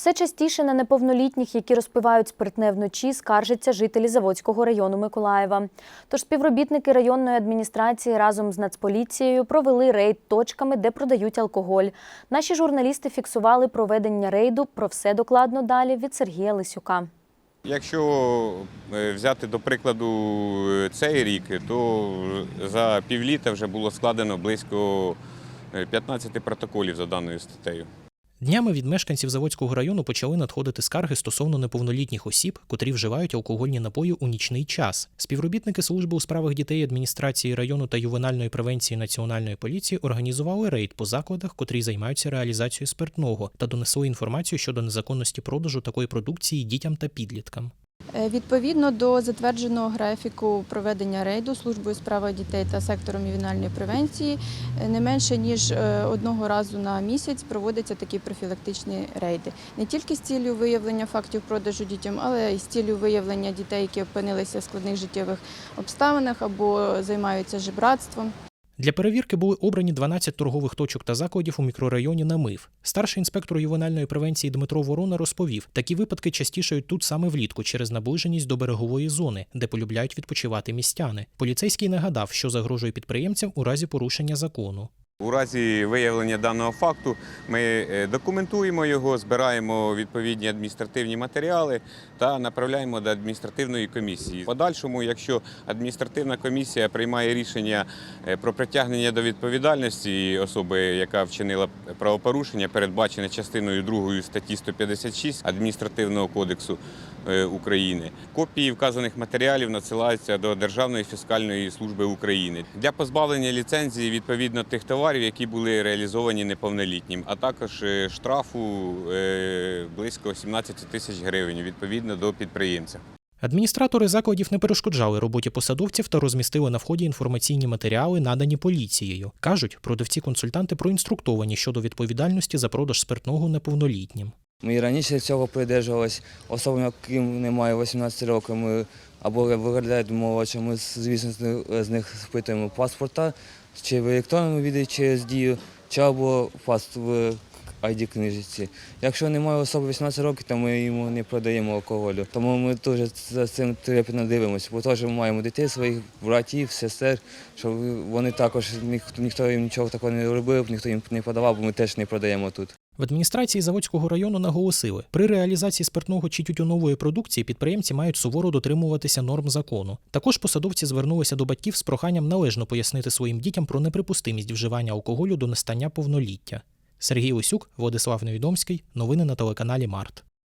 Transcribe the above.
Все частіше на неповнолітніх, які розпивають спиртне вночі, скаржаться жителі Заводського району Миколаєва. Тож співробітники районної адміністрації разом з Нацполіцією провели рейд точками, де продають алкоголь. Наші журналісти фіксували проведення рейду. Про все докладно далі від Сергія Лисюка. Якщо е, взяти до прикладу е, цей рік, то за півліта вже було складено близько е, 15 протоколів за даною статтею. Днями від мешканців Заводського району почали надходити скарги стосовно неповнолітніх осіб, котрі вживають алкогольні напої у нічний час. Співробітники служби у справах дітей адміністрації району та ювенальної превенції національної поліції організували рейд по закладах, котрі займаються реалізацією спиртного, та донесли інформацію щодо незаконності продажу такої продукції дітям та підліткам. Е, Відповідно до затвердженого графіку проведення рейду службою справа дітей та сектором ювенальної превенції, е, не менше ніж е, одного разу на місяць проводяться такі профілактичні рейди. Не тільки з цілею виявлення фактів продажу дітям, але й з цілею виявлення дітей, які опинилися в складних життєвих обставинах або займаються жебратством. Для перевірки були обрані 12 торгових точок та закладів у мікрорайоні Намив. Старший інспектор ювенальної превенції Дмитро Ворона розповів, такі випадки частішають тут саме влітку через наближеність до берегової зони, де полюбляють відпочивати містяни. Поліцейський нагадав, що загрожує підприємцям у разі порушення закону. У разі виявлення даного факту ми е, документуємо його, збираємо відповідні адміністративні матеріали та направляємо до адміністративної комісії. Подальшому, якщо адміністративна комісія приймає рішення е, про притягнення до відповідальності особи, яка вчинила правопорушення, передбачене частиною 2 статті 156 адміністративного кодексу України, копії вказаних матеріалів надсилаються до Державної фіскальної служби України для позбавлення ліцензії відповідно тих товарів, які були реалізовані неповнолітнім, а також е, штрафу е, близько 17 тисяч гривень відповідно до підприємця. Адміністратори закладів не перешкоджали роботі посадовців та розмістили на вході інформаційні матеріали, надані поліцією. Кажуть, продавці-консультанти проінструктовані щодо відповідальності за продаж спиртного неповнолітнім. Ми і раніше цього придержувалися, особливо яким немає 18 років, ми або виглядають молодше, ми, звісно, з них- спитуємо паспорта, чи в електронному віді через дію, чи або паст в id книжці. Якщо немає особи 18 років, то ми йому не продаємо алкоголю. Тому ми дуже за цим трепетно дивимося, бо теж ми маємо дітей, своїх братів, сестер, щоб вони також ніхто їм нічого такого не робив, ніхто їм не подавав, бо ми теж не продаємо тут. В адміністрації Заводського району наголосили, при реалізації спиртного чи тютюнової продукції підприємці мають суворо дотримуватися норм закону. Також посадовці звернулися до батьків з проханням належно пояснити своїм дітям про неприпустимість вживання алкоголю до настання повноліття. Сергій Лисюк, Владислав Невідомський. Новини на телеканалі Март.